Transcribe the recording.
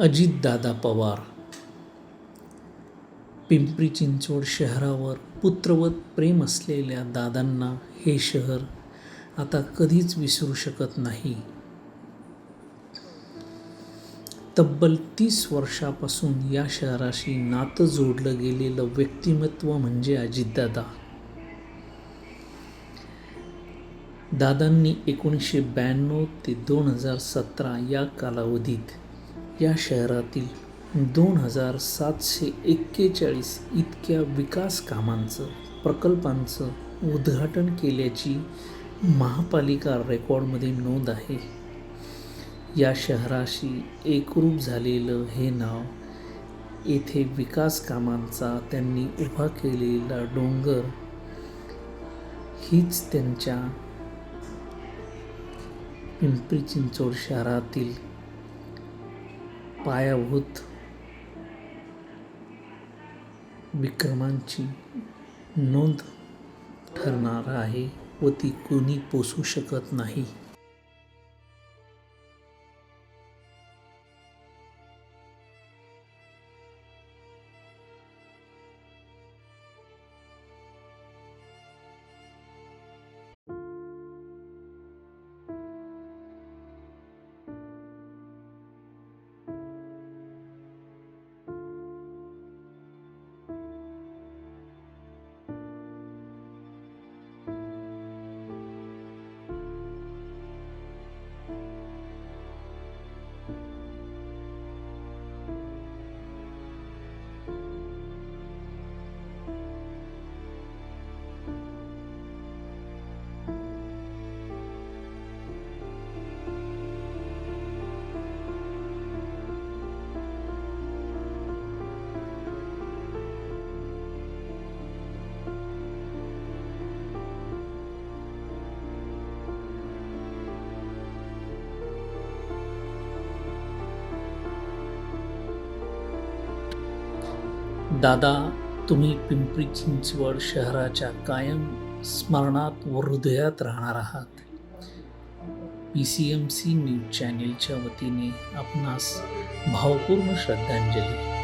अजितदादा पवार. पिंपरी चिंचवड शहरावर पुत्रवत प्रेम असलेल्या दादांना हे शहर आता कधीच विसरू शकत नाही. तब्बल तीस वर्षापासून या शहराशी नातं जोडलं गेलेलं व्यक्तिमत्व म्हणजे अजितदादा. दादांनी एकोणीसशे ब्याण्णव ते दोन हजार सतरा या कालावधीत या शहरातील दोन हजार सातशे एक्केचाळीस इतक्या विकास कामांचं प्रकल्पांचं उद्घाटन केल्याची महापालिका रेकॉर्डमध्ये नोंद आहे. या शहराशी एकरूप झालेलं हे नाव येथे विकास कामांचा त्यांनी उभा केलेला डोंगर हीच त्यांच्या पिंपरी चिंचवड शहरातील पायाभूत विक्रमांची नोंद ठरणार आहे व ती कोणी पोसू शकत नाही. दादा तुम्ही पिंपरी चिंचवड शहराच्या कायम स्मरणात व हृदयात राहणार आहात. P C M C news चॅनेलच्या वतीने आपणास भावपूर्ण श्रद्धांजली.